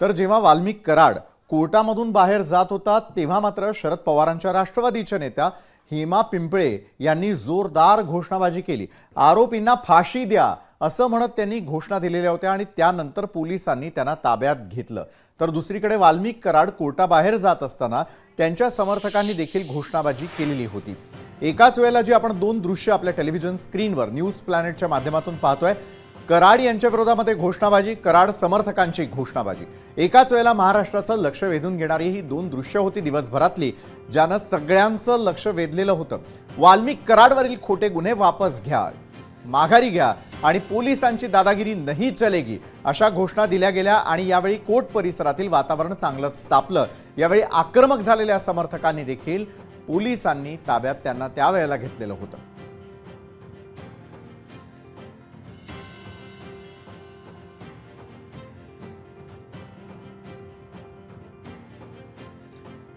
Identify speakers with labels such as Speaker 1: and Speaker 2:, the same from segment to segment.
Speaker 1: तर जेव्हा वाल्मिक कराड कोर्टामधून बाहेर जात होता तेव्हा मात्र शरद पवारांच्या राष्ट्रवादीच्या नेत्या हेमा पिंपळे यांनी जोरदार घोषणाबाजी केली. आरोपींना फाशी द्या असं म्हणत त्यांनी घोषणा दिलेल्या होत्या आणि त्यानंतर पोलिसांनी त्यांना ताब्यात घेतलं. तर दुसरीकडे वाल्मिक कराड कोर्टाबाहेर जात असताना त्यांच्या समर्थकांनी देखील घोषणाबाजी केलेली होती. एकाच वेळेला जी आपण दोन दृश्य आपल्या टेलिव्हिजन स्क्रीनवर न्यूज प्लॅनेटच्या माध्यमातून पाहतोय कराड यांच्या विरोधामध्ये घोषणाबाजी कराड समर्थकांची घोषणाबाजी. एकाच वेळेला महाराष्ट्राचं लक्ष वेधून घेणारी ही दोन दृश्य होती दिवसभरातली ज्यानं सगळ्यांचं लक्ष वेधलेलं होतं. वाल्मिक कराडवरील खोटे गुन्हे वापस घ्या माघारी घ्या आणि पोलिसांची दादागिरी नाही चलेगी अशा घोषणा दिल्या गेल्या आणि यावेळी कोर्ट परिसरातील वातावरण चांगलंच तापलं. यावेळी आक्रमक झालेल्या समर्थकांनी देखील पोलिसांनी ताब्यात त्यांना त्यावेळेला घेतलेलं होतं.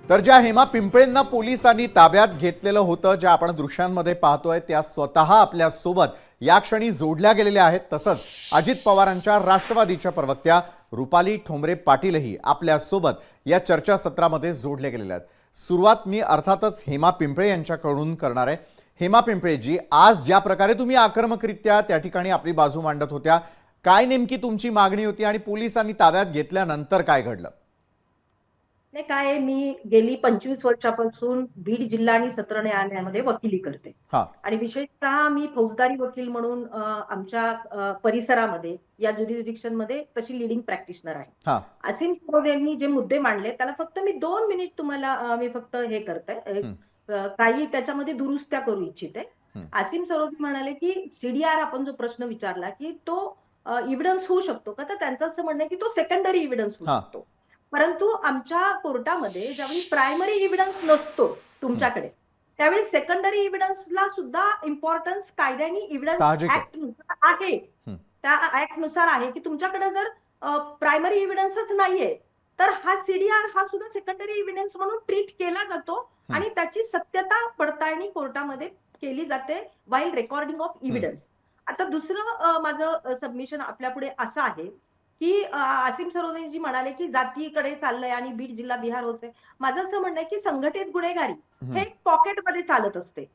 Speaker 1: तर ज्या हेमा पिंपळेंना पोलिसांनी ताब्यात घेतलेलं होतं ज्या आपण दृश्यांमध्ये पाहतोय त्या स्वतः आपल्यासोबत या क्षणी जोडल्या गेलेल्या आहेत. तसंच अजित पवारांच्या राष्ट्रवादीच्या प्रवक्त्या रुपाली ठोंबरे पाटीलही आपल्यासोबत या चर्चासत्रामध्ये जोडल्या गेलेल्या आहेत. सुरुवात मी अर्थातच हेमा पिंपळे यांच्याकडून करणार आहे. हेमा पिंपळेजी आज ज्या प्रकारे तुम्ही आक्रमकरित्या त्या ठिकाणी आपली बाजू मांडत होत्या काय नेमकी तुमची मागणी होती आणि पोलिसांनी ताब्यात घेतल्यानंतर काय घडलं?
Speaker 2: नाही काय मी गेली पंचवीस वर्षापासून बीड जिल्हा आणि सत्र न्यायालयामध्ये वकिली करते. आणि विशेषतः मी फौजदारी वकील म्हणून आमच्या परिसरामध्ये या ज्युरिस्डिक्शनमध्ये तशी लिडिंग प्रॅक्टिशनर आहे.
Speaker 1: हा.
Speaker 2: असीम सरोद यांनी जे मुद्दे मांडले त्याला फक्त मी दोन मिनिट तुम्हाला मी फक्त हे करते. काही त्याच्यामध्ये दुरुस्त्या करू इच्छिते. असीम सरोद म्हणाले की सीडीआर आपण जो प्रश्न विचारला की तो इव्हिडन्स होऊ शकतो का? तर त्यांचं असं म्हणणं की तो सेकंडरी इव्हिडन्स होऊ. शकतो. परंतु आमच्या कोर्टामध्ये ज्यावेळी प्रायमरी इव्हिडन्स नसतो तुमच्याकडे त्यावेळी सेकंडरी इव्हिडन्सला सुद्धा इम्पॉर्टन्स कायद्याने इव्हिडन्स.
Speaker 1: ऍक्टनुसार आहे.
Speaker 2: त्या ऍक्टनुसार आहे की तुमच्याकडे जर प्रायमरी इव्हिडन्सच नाहीये तर हा सीडीआर हा सुद्धा सेकंडरी इव्हिडन्स म्हणून ट्रीट केला जातो. आणि त्याची सत्यता पडताळणी कोर्टामध्ये केली जाते वाईल रेकॉर्डिंग ऑफ इव्हिडन्स आता दुसरं माझं सबमिशन आपल्या पुढे असं आहे की आसिम सरोदेजी म्हणाले की जातीकडे चाललंय आणि बीड जिल्हा बिहार होते माझं असं म्हणणं आहे की संघटित गुन्हेगारी
Speaker 1: हं.
Speaker 2: पॉकेटमध्ये चालत असते.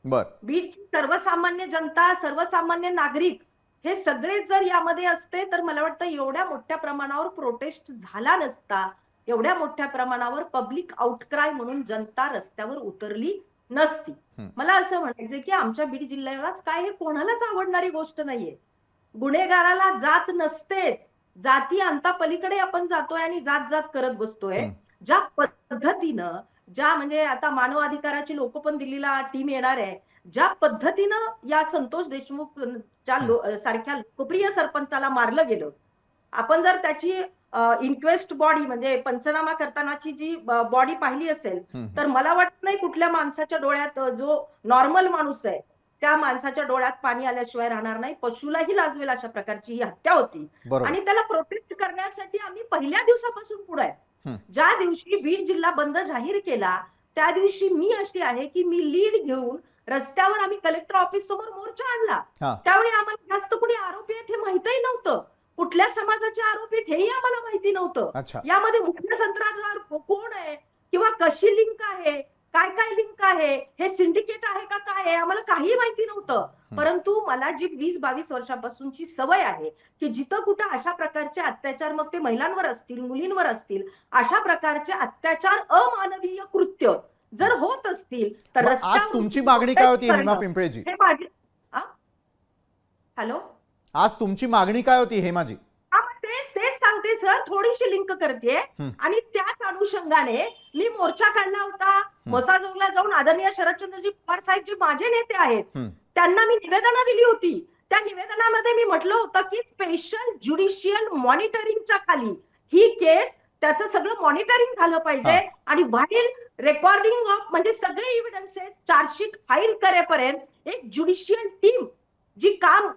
Speaker 2: बीडची सर्वसामान्य जनता सर्वसामान्य नागरिक हे सगळे जर यामध्ये असते तर मला वाटतं एवढ्या मोठ्या प्रमाणावर प्रोटेस्ट झाला नसता एवढ्या मोठ्या प्रमाणावर पब्लिक आउटक्राय म्हणून जनता रस्त्यावर उतरली नसती. मला असं म्हणायचं की आमच्या बीड जिल्ह्यालाच काय हे कोणालाच आवडणारी गोष्ट नाहीये. गुन्हेगाराला जात नसतेच. जाती अंता पलीकडे आपण जातोय आणि जात जात करत बसतोय. ज्या पद्धतीनं ज्या म्हणजे आता मानव अधिकाराची लोक पण दिल्लीला टीम येणार आहे ज्या पद्धतीनं या संतोष देशमुख सारख्या लोकप्रिय सरपंचाला मारलं गेलं आपण जर त्याची इन्क्वेस्ट बॉडी म्हणजे पंचनामा करतानाची जी बॉडी पाहिली असेल तर मला वाटत नाही कुठल्या माणसाच्या डोळ्यात जो नॉर्मल माणूस आहे त्या माणसाच्या डोळ्यात पाणी आल्याशिवाय राहणार नाही. पशुलाही लाजवेल अशा प्रकारची ही हत्या होती. आणि त्याला प्रोटेक्ट करण्यासाठी आम्ही पहिल्या दिवसापासून पुढे आहे. ज्या दिवशी बीड जिल्हा बंद जाहीर केला त्या दिवशी मी अशी आहे की मी लीड घेऊन रस्त्यावर आम्ही कलेक्टर ऑफिस समोर मोर्चा आणला. त्यावेळी आम्हाला जास्त कुणी आरोपी आहेत हे माहितही नव्हतं. कुठल्या समाजाचे आरोपी आहेत हेही आम्हाला माहिती नव्हतं. यामध्ये मुख्य को- कोण आहे? किंवा कशी लिंक आहे? काय काय लिंक आहे? हे सिंडिकेट आहे का काय आहे? आम्हाला काही माहिती नव्हतं. परंतु मला जी वीस बावीस वर्षापासूनची सवय आहे की जिथं कुठं अशा प्रकारचे अत्याचार मग ते महिलांवर असतील मुलींवर असतील अशा प्रकारचे अत्याचार अमानवीय कृत्य जर होत असतील तर
Speaker 1: आज तुमची मागणी काय होती हेमा. पिंपळेजी?
Speaker 2: हे माझे? हॅलो?
Speaker 1: आज तुमची मागणी काय होती हेमाजी
Speaker 2: हा मग तेच तेच सांगते सर थोडीशी लिंक करते. आणि त्याच अनुषंगाने मी मोर्चा काढला होता मोसाजोगला जाऊन आदरणीय शरदचंद्रजी पवार साहेब जे माझे नेते आहेत. त्यांना मी निवेदनं दिली होती त्या निवेदनामध्ये मी म्हटलं होतं की स्पेशल ज्युडिशियल मॉनिटरिंगच्या खाली ही केस त्याचं सगळं मॉनिटरिंग झालं पाहिजे. आणि व्हाईल रेकॉर्डिंग ऑफ म्हणजे सगळे इव्हिडन्सेस चार्जशीट फाईल करेपर्यंत एक ज्युडिशियल टीम जी काम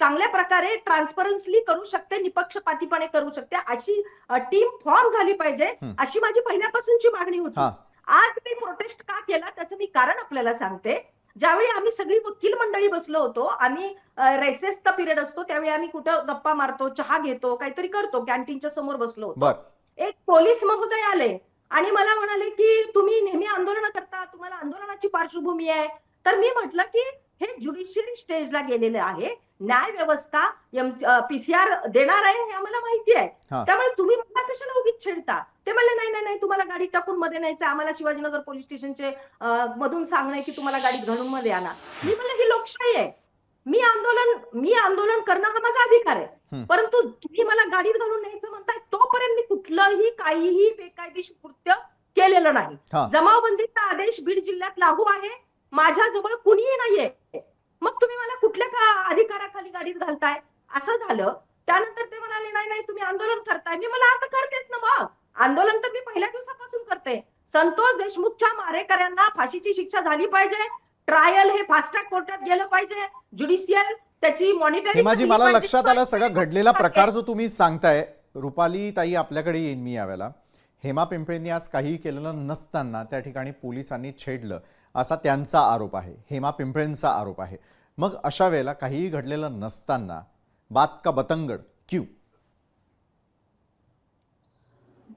Speaker 2: चांगल्या प्रकारे ट्रान्सपरन्सली करू शकते निपक्षपातीपणे करू शकते अशी टीम फॉर्म झाली पाहिजे. अशी माझी पहिल्यापासूनची मागणी होती. आज मी प्रोटेस्ट का केला त्याचं मी कारण आपल्याला सांगते. ज्यावेळी आम्ही सगळी वकील मंडळी बसलो होतो आम्ही रेसेसचा पिरियड असतो त्यावेळी आम्ही कुठं गप्पा मारतो चहा घेतो काहीतरी करतो कॅन्टीनच्या समोर बसलो होतो. एक पोलीस महोदय आले आणि मला म्हणाले की तुम्ही नेहमी आंदोलन करता तुम्हाला आंदोलनाची पार्श्वभूमी आहे. तर मी म्हटलं की हे ज्युडिशियरी स्टेजला गेलेलं आहे. न्याय व्यवस्था पीसीआर देणार आहे हे आम्हाला माहिती आहे. त्यामुळे तुम्ही मला कशाला उगीच छेडता. ते म्हणले नाही नाही नाही तुम्हाला गाडीत टाकून मध्ये न्यायचं आम्हाला शिवाजीनगर पोलीस स्टेशनचे मधून सांगणं की तुम्हाला गाडीत घालून मध्ये आणा. मी म्हणलं ही लोकशाही आहे. मी आंदोलन मी आंदोलन करणं हा माझा अधिकार आहे. परंतु तुम्ही मला गाडीत घालून न्यायचं म्हणताय तोपर्यंत मी कुठलंही काहीही बेकायदेशीर कृत्य केलेलं नाही. जमावबंदीचा आदेश बीड जिल्ह्यात लागू आहे. माझ्याजवळ कुणीही नाहीये. मग तुम्ही मला कुठल्या का अधिकाराखाली गाडीत घालताय? असं झालं. त्यानंतर ते म्हणाले नाही नाही तुम्ही आंदोलन करताय. मी मला आता करतेच ना मग. आंदोलन तर मी पहिल्या दिवसापासून करते. संतोष देशमुखच्या मारेकऱ्यांना फाशीची शिक्षा झाली पाहिजे. ट्रायल हे फास्ट ट्रॅक कोर्टात गेलं पाहिजे. ज्युडिशियल त्याची मॉनिटरिंग
Speaker 1: मला लक्षात आलं सगळा घडलेला प्रकार जो तुम्ही सांगताय रुपाली ताई आपल्याकडे येईन मी यावेळेला. हेमा पिंपळेंनी आज काहीही केलेलं नसताना त्या ठिकाणी पोलिसांनी छेडलं. असा त्यांचा आरोप आहे. हेमा पिंपळेंचा आरोप आहे. मग अशा वेळेला काहीही घडलेलं नसताना बात का बतंगड? क्यू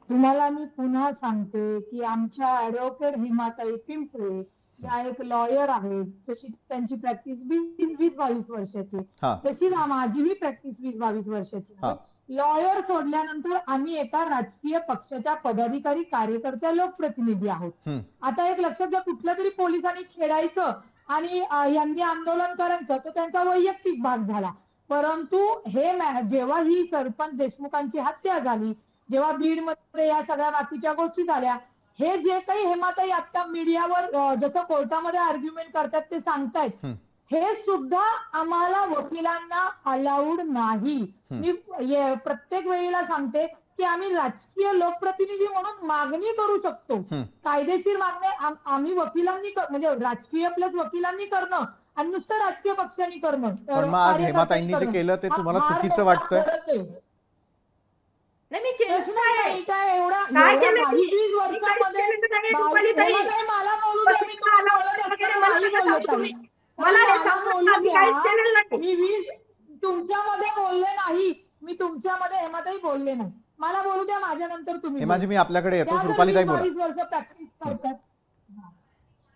Speaker 3: तुम्हाला मी पुन्हा सांगते की आमच्या ऍडव्होकेट हेमाताई पिंपळे या एक लॉयर आहेत. तशी त्यांची प्रॅक्टिस वीस वीस बावीस वर्षाची तशी माझीही प्रॅक्टिस वीस बावीस वर्षाची. लॉयर सोडल्यानंतर आम्ही एका राजकीय पक्षाच्या पदाधिकारी कार्यकर्त्या लोकप्रतिनिधी आहोत. आता एक लक्षात घ्या कुठल्या तरी पोलिसांनी छेडायचं आणि यांनी आंदोलन करायचं तर त्यांचा वैयक्तिक भाग झाला परंतु हे जेव्हा ही सरपंच देशमुखांची हत्या झाली जेव्हा बीडमध्ये या सगळ्या बाकीच्या गोष्टी झाल्या हे जे काही हेमाताई आता मीडियावर जसं कोर्टामध्ये आर्ग्युमेंट करतात ते सांगतायत. हे सुद्धा आम्हाला वकिलांना अलाउड नाही. मी ये- प्रत्येक वेळेला सांगते की आम्ही राजकीय लोकप्रतिनिधी म्हणून मागणी करू शकतो. कायदेशीर मागणी आम- आम्ही वकिलांनी कर- म्हणजे राजकीय प्लस वकिलांनी करणं आणि नुसतं राजकीय पक्षांनी करणं.
Speaker 1: पण आज हेमाताईंनी जे केलं ते तुम्हाला चुकीचं वाटतंय
Speaker 2: नाही मी केलं
Speaker 3: प्रश्न नाही काय एवढा मला
Speaker 2: हे. काहीच केलेलं नाही.
Speaker 3: मी वीस तुमच्यामध्ये बोलले नाही. मी तुमच्यामध्ये हेमाताई बोलले नाही. मला बोलू द्या माझ्या नंतर तुम्ही
Speaker 1: हेमाजी मी आपल्याकडे
Speaker 3: त्या जर वीस
Speaker 1: बोला.
Speaker 3: बावीस वर्ष प्रॅक्टिस करतात.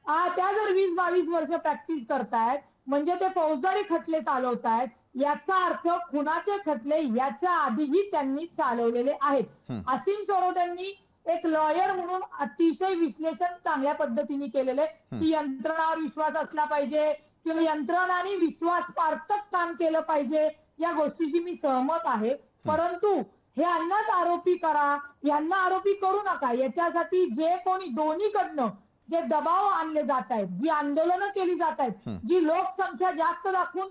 Speaker 3: हा त्या जर वीस बावीस वर्ष प्रॅक्टिस करतायत म्हणजे ते फौजदारी खटले चालवतायत याचा अर्थ खुनाचे खटले याच्या आधीही त्यांनी चालवलेले आहेत.
Speaker 1: हम्म.
Speaker 3: असीम सरोद यांनी एक लॉयर म्हणून अतिशय विश्लेषण चांगल्या पद्धतीने केलेले की यंत्रणावर विश्वास असला पाहिजे किंवा यंत्रणाने विश्वास पार्थक काम केलं पाहिजे या गोष्टीशी मी सहमत आहे परंतु हे यांनाच आरोपी करा यांना आरोपी करू नका याच्यासाठी जे कोणी दोन्हीकडनं जे दबाव आणले जात आहेत जी आंदोलनं केली जात आहेत. जी लोकसंख्या जास्त दाखवून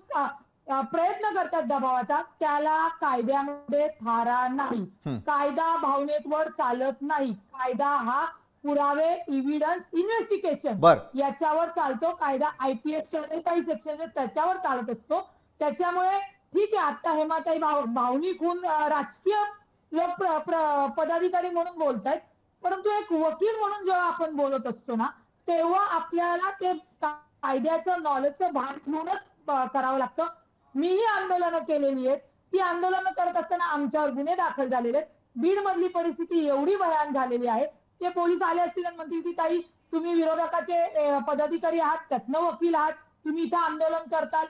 Speaker 3: प्रयत्न करतात दबावाचा त्याला कायद्यामध्ये थारा नाही. कायदा भावनेवर चालत नाही कायदा हा पुरावे इव्हिडन्स इन्व्हेस्टिगेशन याच्यावर चालतो कायदा. आयपीएस काही सेक्शन त्याच्यावर चालत असतो. त्याच्यामुळे ठीक आहे आता हेमाताई भाव भावनिक होऊन अं, राजकीय लोक प्र- प्र- पदाधिकारी म्हणून बोलतायत. परंतु एक वकील म्हणून जेव्हा आपण बोलत असतो ना तेव्हा आपल्याला ते कायद्याचं नॉलेजचं भान ठेवूनच अं, करावं लागतं. मीही आंदोलनं केलेली आहेत. ती आंदोलनं करत असताना आमच्यावर गुन्हे दाखल झालेले आहेत. बीड मधली परिस्थिती एवढी भयान झालेली आहे. ते पोलीस आले असतील आणि म्हणतील की ताई तुम्ही विरोधकाचे पदाधिकारी आहात त्यातनं वकील आहात तुम्ही इथं आंदोलन करताल.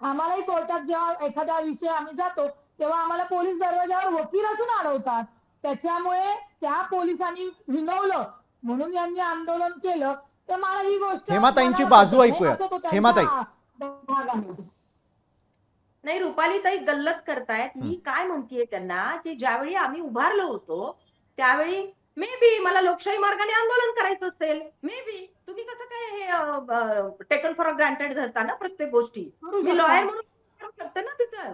Speaker 3: आम्हालाही कोर्टात जेव्हा एखादा विषय आम्ही जातो तेव्हा आम्हाला पोलीस दरवाजावर वकील असून अडवतात त्याच्यामुळे त्या पोलिसांनी हिनवलं म्हणून यांनी आंदोलन केलं. तर मला ही गोष्ट
Speaker 1: हेमाताईंची बाजू
Speaker 3: त्यांचा
Speaker 1: हेमाताई.
Speaker 2: नाही रुपाली ताई गल्लत करतायत. मी काय म्हणतेय त्यांना की ज्यावेळी आम्ही उभारलो होतो त्यावेळी मे बी मला लोकशाही मार्गाने आंदोलन करायचं असेल मे बी तुम्ही कसं काय हे टेकन फॉर ग्रांटेड धरता ना प्रत्येक गोष्टी
Speaker 3: करू
Speaker 2: मी
Speaker 3: शकता.
Speaker 2: लॉयर म्हणून करू शकते ना तिथं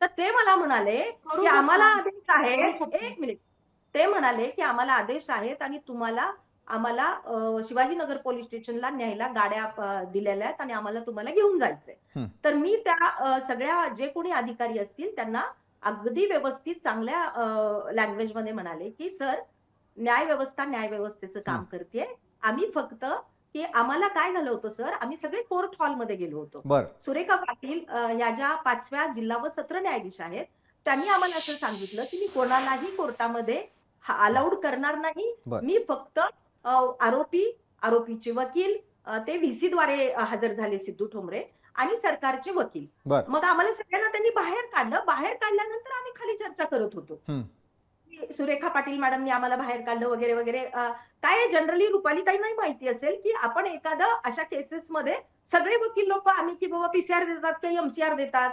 Speaker 2: तर ते मला म्हणाले
Speaker 3: करू
Speaker 2: की
Speaker 3: शकता.
Speaker 2: आम्हाला आदेश आहे. एक मिनिट ते म्हणाले की आम्हाला आदेश आहेत आणि तुम्हाला आम्हाला शिवाजीनगर पोलीस स्टेशनला न्यायला गाड्या दिलेल्या आहेत आणि आम्हाला तुम्हाला घेऊन जायचंय
Speaker 1: हं.
Speaker 2: तर मी त्या सगळ्या जे कोणी अधिकारी असतील त्यांना अगदी व्यवस्थित चांगल्या लँग्वेजमध्ये म्हणाले की सर न्याय व्यवस्था न्याय व्यवस्थेचं काम करते आम्ही फक्त की आम्हाला काय झालं होतं सर? आम्ही सगळे कोर्ट हॉलमध्ये गेलो होतो. सुरेखा पाटील या ज्या पाचव्या जिल्हा व सत्र न्यायाधीश आहेत त्यांनी आम्हाला असं सांगितलं की मी कोणालाही कोर्टामध्ये अलाउड करणार नाही. मी फक्त आरोपी आरोपीचे वकील ते व्हीसी द्वारे हजर झाले सिद्धू ठोंबरे आणि सरकारचे वकील. मग आम्हाला सगळ्यांना त्यांनी बाहेर काढलं. बाहेर काढल्यानंतर आम्ही खाली चर्चा करत होतो. सुरेखा पाटील मॅडमनी आम्हाला बाहेर काढलं वगैरे वगैरे. काय जनरली रुपालीताईंनाही माहिती असेल की आपण एखादं अशा केसेसमध्ये सगळे वकील लोक आम्ही की बाबा पीसीआर देतात काही एमसीआर देतात?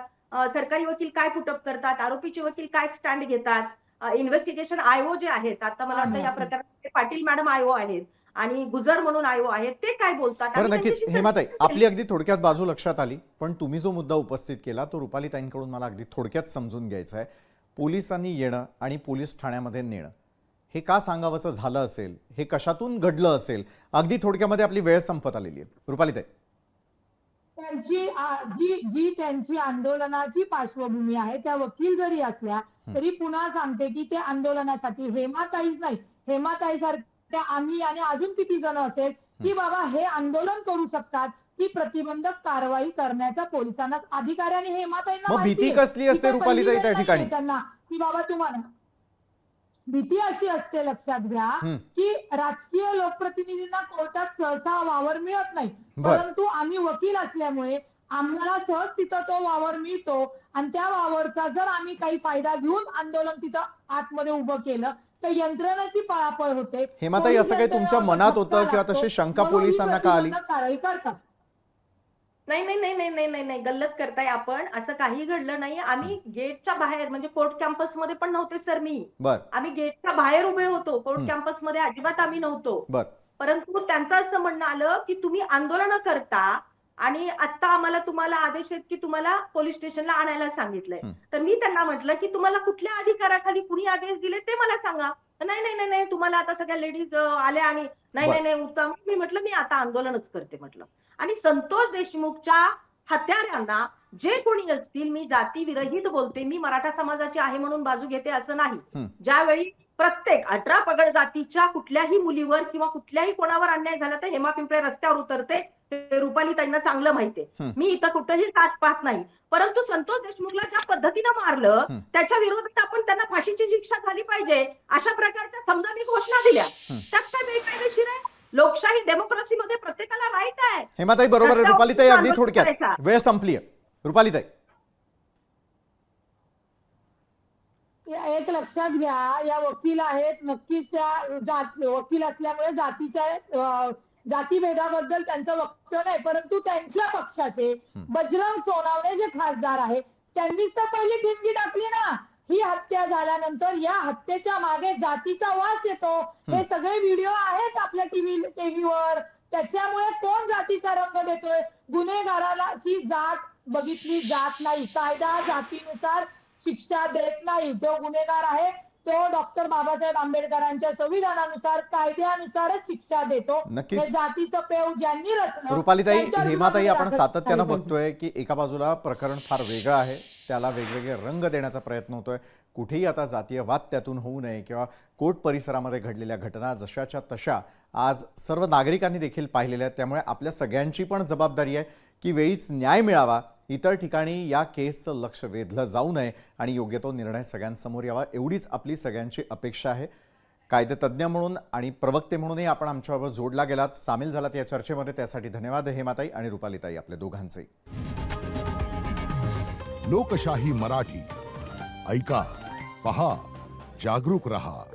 Speaker 2: सरकारी वकील काय पुटअप करतात? आरोपीचे वकील काय स्टँड घेतात? इन्व्हेस्टिगेशन आयओ जे आहेत आता मला वाटतं या प्रकरणात पाटील मॅडम आयओ आहेत आणि गुजर म्हणून आयओ आहेत. ते काय बोलतात?
Speaker 1: नक्कीच. हेमाताई. आपली अगदी थोडक्यात बाजू लक्षात आली पण तुम्ही जो मुद्दा उपस्थित केला तो रुपालीताईंकडून मला अगदी थोडक्यात समजून घ्यायचा आहे. पोलिसांनी येणं आणि पोलीस ठाण्यामध्ये नेणं. हे का सांगावंसं झालं असेल? हे कशातून घडलं असेल? अगदी थोडक्यामध्ये आपली वेळ संपत आलेली आहे. रुपालीताई
Speaker 3: त्यांची जी जी त्यांची आंदोलनाची पार्श्वभूमी आहे त्या वकील जरी असल्या तरी पुन्हा सांगते की ते आंदोलनासाठी हेमाताईच नाही. हेमाताई सारख्या आम्ही आणि अजून किती जण असेल की बाबा हे आंदोलन करू शकतात ती प्रतिबंधक कारवाई करण्याचा पोलिसांना आणि हेमाताईंना
Speaker 1: मग भीती. कसली असते रुपालीताई
Speaker 3: पहिली
Speaker 1: त्या ठिकाणी?
Speaker 3: त्यांना की बाबा तुम्हाला भीती अशी असते लक्षात घ्या. की राजकीय लोकप्रतिनिधींना कोर्टात सहसा वावर मिळत नाही. परंतु आम्ही वकील असल्यामुळे आम्हाला सहज तिथं तो वावर मिळतो आणि त्या वावरचा जर आम्ही काही फायदा घेऊन आंदोलन तिथं आतमध्ये उभं केलं तर यंत्रणाची पळापळ होते
Speaker 1: हेमाताई, असं काही तुमच्या मनात होतं किंवा. तशी शंका
Speaker 3: ही
Speaker 1: पोलिसांना का आली?
Speaker 3: कारवाई करतात
Speaker 2: नाही नाही नाही नाही नाही नाही नाही गल्लत करताय आपण. असं काही घडलं नाही आम्ही गेटच्या बाहेर म्हणजे कोर्ट कॅम्पसमध्ये पण नव्हते सर मी.
Speaker 1: बर.
Speaker 2: आम्ही गेटच्या बाहेर उभे होतो. कोर्ट. कॅम्पसमध्ये अजिबात आम्ही नव्हतो.
Speaker 1: बर.
Speaker 2: परंतु त्यांचं असं म्हणणं आलं की तुम्ही आंदोलन करता आणि आता आम्हाला तुम्हाला आदेश आहेत की तुम्हाला पोलीस स्टेशनला आणायला सांगितलंय. तर मी त्यांना म्हटलं की तुम्हाला कुठल्या अधिकाराखाली कुणी आदेश दिले ते मला सांगा. नाही नाही नाही नाही तुम्हाला आता सगळ्या लेडीज आल्या आणि नाही. नाही नाही उत्तम मी म्हटलं मी आता आंदोलनच करते म्हटलं आणि संतोष देशमुखच्या हत्याऱ्यांना जे कोणी असतील मी जाती विरहित बोलते मी मराठा समाजाची आहे म्हणून बाजू घेते असं नाही. ज्यावेळी प्रत्येक अठरा पगड जातीच्या कुठल्याही मुलीवर किंवा कुठल्याही कोणावर अन्याय झाला तर हेमा पिंपळे रस्त्यावर उतरते ते रुपाली ताईंना चांगलं माहितीये.
Speaker 1: हं.
Speaker 2: मी इथं कुठेही जात पाहत नाही. परंतु संतोष देशमुखला ज्या पद्धतीनं मारलं. त्याच्या विरोधात आपण त्यांना फाशीची शिक्षा झाली पाहिजे अशा प्रकारच्या समजा मी घोषणा दिल्या. त्यात काय बेकायदेशीर आहे? लोकशाही डेमोक्रेसीमध्ये प्रत्येकाला राईट आहे.
Speaker 1: हेमाताई बरोबर आहे.
Speaker 2: रस्त्यावर
Speaker 1: रुपालीताई अगदी थोडक्यात. वेळ संपली आहे. रुपालीताई
Speaker 3: एक लक्षात घ्या. या वकील आहेत नक्कीच त्या जात वकील असल्यामुळे जातीच्या जातीभेदाबद्दल त्यांचं वक्तव्य नाही परंतु त्यांच्या पक्षाचे बजरंग सोनावणे जे खासदार आहेत त्यांनीच तर पहिली ठिणगी टाकली ना. ही हत्या झाल्यानंतर या हत्येच्या मागे जातीचा वास येतो. हे. सगळे व्हिडिओ आहेत आपल्या टीव्ही टीव्हीवर. त्याच्यामुळे कोण जातीचा रंग देतोय? गुन्हेगाराला ची जात बघितली जात नाही. कायदा जातीनुसार शिक्षा देत नाही. जो गुन्हेगार आहे तो डॉक्टर बाबासाहेब आंबेडकरांच्या संविधानानुसार कायद्यानुसारच शिक्षा देतो. हे जातीचं पेव ज्यांनी रचलं
Speaker 1: रुपालीताई हेमाताई आपण सातत्यानं. बघतोय की एका बाजूला प्रकरण फार वेगळं आहे त्याला वेगवेगळे रंग देण्याचा प्रयत्न होतोय कुठेही आता जातीय वाद त्यातून होऊ नये किंवा कोर्ट परिसरामध्ये घडलेल्या घटना जशाच्या तशा आज सर्व नागरिकांनी देखील पाहिलेल्या आहेत. त्यामुळे आपल्या सगळ्यांची पण जबाबदारी आहे की वेळीच न्याय मिळावा. इतर ठिकाणी या केसचं लक्ष वेधलं जाऊ नये आणि योग्य तो निर्णय सगळ्यांसमोर यावा एवढीच आपली सगळ्यांची अपेक्षा आहे. कायदेतज्ञ म्हणून आणि प्रवक्ते म्हणूनही आपण आमच्याबरोबर जोडला गेलात. सामील झालात या चर्चेमध्ये. त्यासाठी धन्यवाद. हेमाताई आणि रुपालीताई आपल्या दोघांचे.
Speaker 4: लोकशाही मराठी. ऐका. पहा जागरूक रहा.